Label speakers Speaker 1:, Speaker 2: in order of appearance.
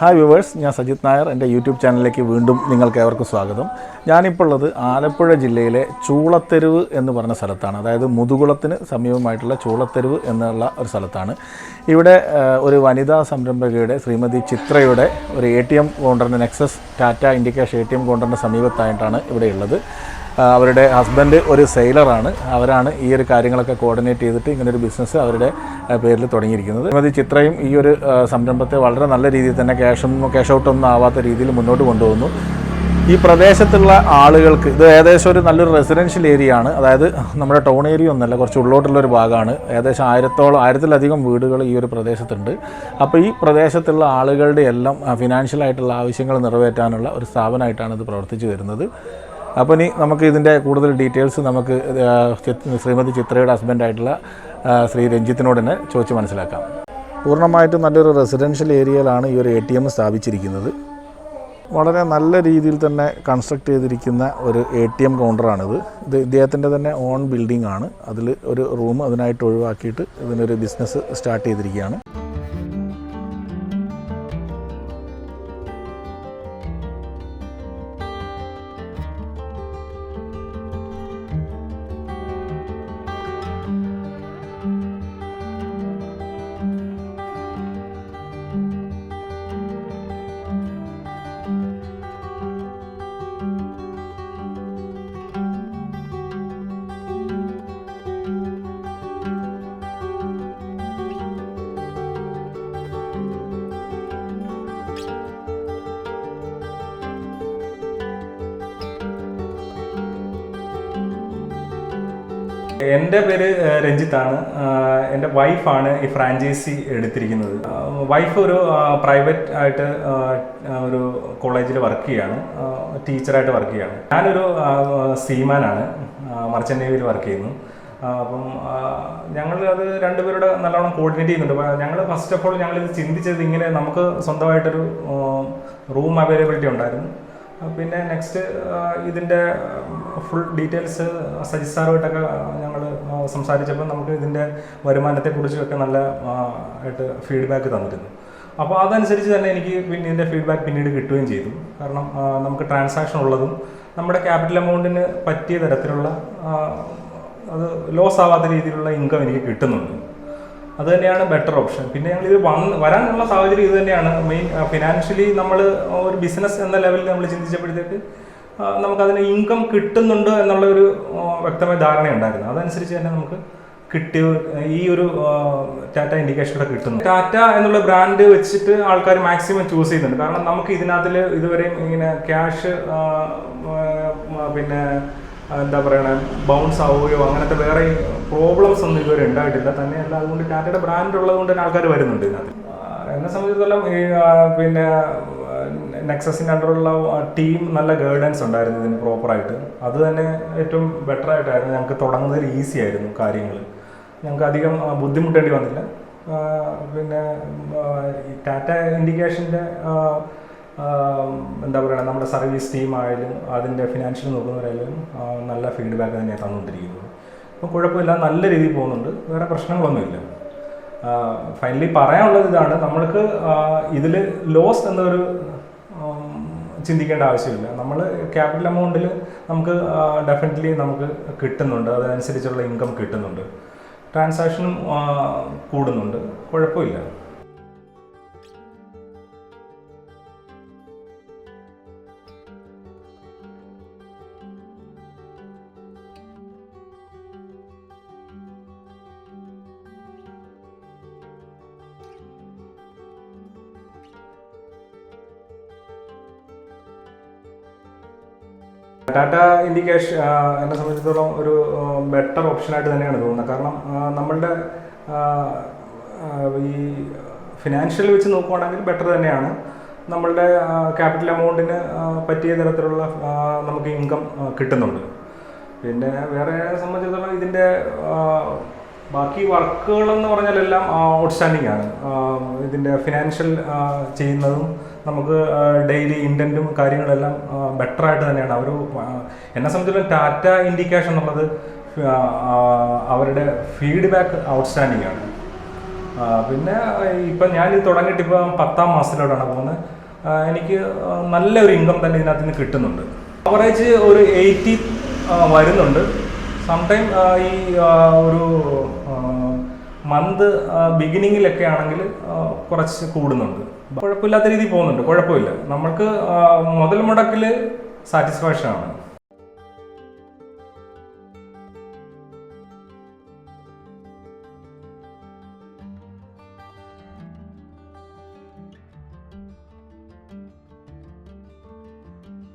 Speaker 1: Hi viewers ഞാൻ സജിത് നായർ. എന്റെ YouTube ചാനലിലേക്ക് വീണ്ടും നിങ്ങൾക്ക് ഏവർക്കും സ്വാഗതം. ഞാനിപ്പോൾ ഉള്ളത് ആലപ്പുഴ ജില്ലയിലെ ചൂളത്തെരുവ് എന്ന് പറഞ്ഞ സ്ഥലത്താണ്. അതായത് മുതുകുളത്തിന് സമീപമായിട്ടുള്ള ചൂളത്തെരുവ് എന്നുള്ള ഒരു സ്ഥലത്താണ്. ഇവിടെ ഒരു വനിതാ സംരംഭകയുടെ ശ്രീമതി ചിത്രയുടെ ഒരു A T M കൗണ്ടറിന്റെ Nexus Tata Indicash A T M കൗണ്ടറിന്റെ സമീപത്തായിട്ടാണ് ഇവിടെ ഉള്ളത്. അവരുടെ ഹസ്ബൻഡ് ഒരു സെയിലറാണ് അവരാണ് ഈ ഒരു കാര്യങ്ങളൊക്കെ കോർഡിനേറ്റ് ചെയ്തിട്ട് ഇങ്ങനെ ഒരു ബിസിനസ് അവരുടെ പേരിൽ തുടങ്ങിയിരിക്കുന്നത്. ശ്രീമതി ചിത്രയും ഈ ഒരു സംരംഭത്തെ വളരെ നല്ല രീതിയിൽ തന്നെ ക്യാഷും ക്യാഷ് ഔട്ടൊന്നും ആവാത്ത രീതിയിൽ മുന്നോട്ട് കൊണ്ടുപോകുന്നു ഈ പ്രദേശത്തുള്ള ആളുകൾക്ക് ഇത് ഏകദേശം ഒരു നല്ലൊരു റെസിഡൻഷ്യൽ ഏരിയ ആണ്. അതായത് നമ്മുടെ ടൗൺ ഏരിയ ഒന്നല്ല കുറച്ച് ഉള്ളോട്ടുള്ള ഒരു ഭാഗമാണ്. ഏകദേശം ആയിരത്തോളം ആയിരത്തിലധികം വീടുകൾ ഈ ഒരു പ്രദേശത്തുണ്ട്. അപ്പോൾ ഈ പ്രദേശത്തുള്ള ആളുകളുടെ എല്ലാം ഫിനാൻഷ്യലായിട്ടുള്ള ആവശ്യങ്ങൾ നിറവേറ്റാനുള്ള ഒരു സ്ഥാപനമായിട്ടാണ് ഇത് പ്രവർത്തിച്ചു വരുന്നത്. അപ്പോൾ ഇനി നമുക്ക് ഇതിന്റെ കൂടുതൽ ഡീറ്റെയിൽസ് നമുക്ക് ശ്രീമതി ചിത്രയുടെ ഹസ്ബൻഡായിട്ടുള്ള ശ്രീ രഞ്ജിത്തിനോട് തന്നെ ചോദിച്ച് മനസ്സിലാക്കാം. പൂർണമായിട്ടും നല്ലൊരു റെസിഡൻഷ്യൽ ഏരിയയിലാണ് ഈ ഒരു എ ടി എം സ്ഥാപിച്ചിരിക്കുന്നത്. വളരെ നല്ല രീതിയിൽ തന്നെ കൺസ്ട്രക്ട് ചെയ്തിരിക്കുന്ന ഒരു എ ടി എം കൗണ്ടറാണിത് ഇത് ഇദ്ദേഹത്തിന്റെ തന്നെ ഓൺ ബിൽഡിംഗ് ആണ്. അതിൽ ഒരു റൂം അതിനായിട്ട് ഒഴിവാക്കിയിട്ട് ഇതിനൊരു ബിസിനസ് സ്റ്റാർട്ട് ചെയ്തിരിക്കുകയാണ്.
Speaker 2: എന്റെ പേര് രഞ്ജിത്താണ് എന്റെ വൈഫാണ് ഈ ഫ്രാഞ്ചൈസി എടുത്തിരിക്കുന്നത്. വൈഫ് ഒരു പ്രൈവറ്റ് ആയിട്ട് ഒരു കോളേജിൽ വർക്ക് ചെയ്യാണ്. ടീച്ചറായിട്ട് വർക്ക് ചെയ്യാണ്. ഞാനൊരു സീമാനാണ് മർച്ചന്റ് നേവിയിൽ വർക്ക് ചെയ്യുന്നു. അപ്പം ഞങ്ങൾ അത് രണ്ടുപേരുടെ നല്ലോണം കോർഡിനേറ്റ് ചെയ്യുന്നുണ്ട്. ഞങ്ങൾ ഫസ്റ്റ് ഓഫ് ഓൾ ഞങ്ങൾ ഇത് ചിന്തിച്ചത് ഇങ്ങനെ നമുക്ക് സ്വന്തമായിട്ടൊരു റൂം അവൈലബിലിറ്റി ഉണ്ടായിരുന്നു. പിന്നെ നെക്സ്റ്റ് ഇതിന്റെ ഫുൾ ഡീറ്റെയിൽസ് സജിത് സാറുമായിട്ടൊക്കെ ഞങ്ങൾ സംസാരിച്ചപ്പോൾ നമുക്ക് ഇതിന്റെ വരുമാനത്തെക്കുറിച്ചൊക്കെ നല്ല ആയിട്ട് ഫീഡ്ബാക്ക് തന്നിരുന്നു. അപ്പോൾ അതനുസരിച്ച് തന്നെ എനിക്ക് പിന്നെ ഇതിന്റെ ഫീഡ്ബാക്ക് പിന്നീട് കിട്ടുകയും ചെയ്തു. കാരണം നമുക്ക് ട്രാൻസാക്ഷൻ ഉള്ളതും നമ്മുടെ ക്യാപിറ്റൽ എമൗണ്ടിന് പറ്റിയ തരത്തിലുള്ള അത് ലോസ് ആവാത്ത രീതിയിലുള്ള ഇൻകം എനിക്ക് കിട്ടുന്നുണ്ട്. അത് തന്നെയാണ് ബെറ്റർ ഓപ്ഷൻ പിന്നെ ഞങ്ങൾ ഇത് വന്ന് വരാനുള്ള സാഹചര്യം ഇത് തന്നെയാണ്. മെയിൻ ഫിനാൻഷ്യലി നമ്മൾ ഒരു ബിസിനസ് എന്ന ലെവലിൽ നമ്മൾ ചിന്തിച്ചപ്പോഴത്തേക്ക് നമുക്കതിന് ഇൻകം കിട്ടുന്നുണ്ട് എന്നുള്ള ഒരു വ്യക്തമായ ധാരണയുണ്ടായിരുന്നു അതനുസരിച്ച് തന്നെ നമുക്ക് കിട്ടിയ ഈ ഒരു ടാറ്റ ഇൻഡിക്കേഷൻ കൂടെ കിട്ടുന്നു. ടാറ്റ എന്നുള്ള ബ്രാൻഡ് വെച്ചിട്ട് ആൾക്കാർ മാക്സിമം ചൂസ് ചെയ്യുന്നുണ്ട്. കാരണം നമുക്ക് ഇതിനകത്തിൽ ഇതുവരെയും ഇങ്ങനെ ക്യാഷ് പിന്നെ എന്താ പറയണേ ബൗൺസ് ആവുകയോ അങ്ങനത്തെ വേറെ പ്രോബ്ലംസ് ഒന്നും ഇതുവരെ ഉണ്ടായിട്ടില്ല. തന്നെയല്ല അതുകൊണ്ട് ടാറ്റയുടെ ബ്രാൻഡ് ഉള്ളത് കൊണ്ട് തന്നെ ആൾക്കാർ വരുന്നുണ്ട് ഇതിനകത്ത്. എന്നെ സംബന്ധിച്ചിടത്തോളം ഈ പിന്നെ നെക്സസിന്റെ അണ്ടറുള്ള ടീം നല്ല ഗൈഡൻസ് ഉണ്ടായിരുന്നു ഇതിന് പ്രോപ്പറായിട്ട് അത് തന്നെ ഏറ്റവും ബെറ്റർ ആയിട്ടായിരുന്നു. ഞങ്ങൾക്ക് തുടങ്ങുന്നതിൽ ഈസി ആയിരുന്നു കാര്യങ്ങൾ. ഞങ്ങൾക്ക് അധികം ബുദ്ധിമുട്ടേണ്ടി വന്നില്ല. പിന്നെ ടാറ്റ ഇൻഡിക്കേഷന്റെ എന്താ പറയുക നമ്മുടെ സർവീസ് ടീം ആയാലും അതിന്റെ ഫിനാൻഷ്യൽ നോക്കുന്നവരായാലും നല്ല ഫീഡ്ബാക്ക് തന്നെയാണ് തന്നുകൊണ്ടിരിക്കുന്നത് അപ്പോൾ കുഴപ്പമില്ല നല്ല രീതിയിൽ പോകുന്നുണ്ട്. വേറെ പ്രശ്നങ്ങളൊന്നുമില്ല. ഫൈനലി പറയാനുള്ളത് ഇതാണ്. നമ്മൾക്ക് ഇതിൽ ലോസ് എന്നൊരു ചിന്തിക്കേണ്ട ആവശ്യമില്ല. നമ്മൾ ക്യാപിറ്റൽ എമൗണ്ടിൽ നമുക്ക് ഡെഫിനറ്റ്ലി നമുക്ക് കിട്ടുന്നുണ്ട്. അതനുസരിച്ചുള്ള ഇൻകം കിട്ടുന്നുണ്ട്. ട്രാൻസാക്ഷനും കൂടുന്നുണ്ട്. കുഴപ്പമില്ല. ടാറ്റ ഇൻഡിക്കേഷൻ എന്നെ സംബന്ധിച്ചിടത്തോളം ഒരു ബെറ്റർ ഓപ്ഷനായിട്ട് തന്നെയാണ് തോന്നുന്നത്. കാരണം നമ്മളുടെ ഈ ഫിനാൻഷ്യൽ വെച്ച് നോക്കുകയാണെങ്കിൽ ബെറ്റർ തന്നെയാണ്. നമ്മളുടെ ക്യാപിറ്റൽ എമൗണ്ടിന് പറ്റിയ തരത്തിലുള്ള നമുക്ക് ഇൻകം കിട്ടുന്നുണ്ട്. പിന്നെ വേറെ സംബന്ധിച്ചിടത്തോളം ഇതിന്റെ ബാക്കി വർക്കുകളെന്ന് പറഞ്ഞാലെല്ലാം ഔട്ട്സ്റ്റാൻഡിംഗ് ആണ്. ഇതിന്റെ ഫിനാൻഷ്യൽ ചെയ്യുന്നതും നമുക്ക് ഡെയിലി ഇന്റന്റും കാര്യങ്ങളെല്ലാം ബെറ്റർ ആയിട്ട് തന്നെയാണ്. അവർ എന്നെ സംബന്ധിച്ചിടത്തോളം ടാറ്റ ഇൻഡിക്കേഷൻ എന്നുള്ളത് അവരുടെ ഫീഡ്ബാക്ക് ഔട്ട്സ്റ്റാൻഡിംഗ് ആണ്. പിന്നെ ഇപ്പം ഞാൻ ഇത് തുടങ്ങിയിട്ട് ഇപ്പം പത്താം മാസത്തിലോട്ടാണ് പോകുന്നത്. എനിക്ക് നല്ലൊരു ഇൻകം തന്നെ ഇതിനകത്ത് നിന്ന് കിട്ടുന്നുണ്ട്. അവറേജ് ഒരു എയ്റ്റി വരുന്നുണ്ട്. സംടൈം ഈ ഒരു മന്ത് ബിഗിനിങ്ങിലൊക്കെ ആണെങ്കിൽ കുറച്ച് കൂടുന്നുണ്ട്. കുഴപ്പമില്ലാത്ത രീതിയിൽ പോകുന്നുണ്ട്. കുഴപ്പമില്ല. നമ്മൾക്ക് മുതൽ മുടക്കിൽ സാറ്റിസ്ഫാക്ഷൻ ആണ്.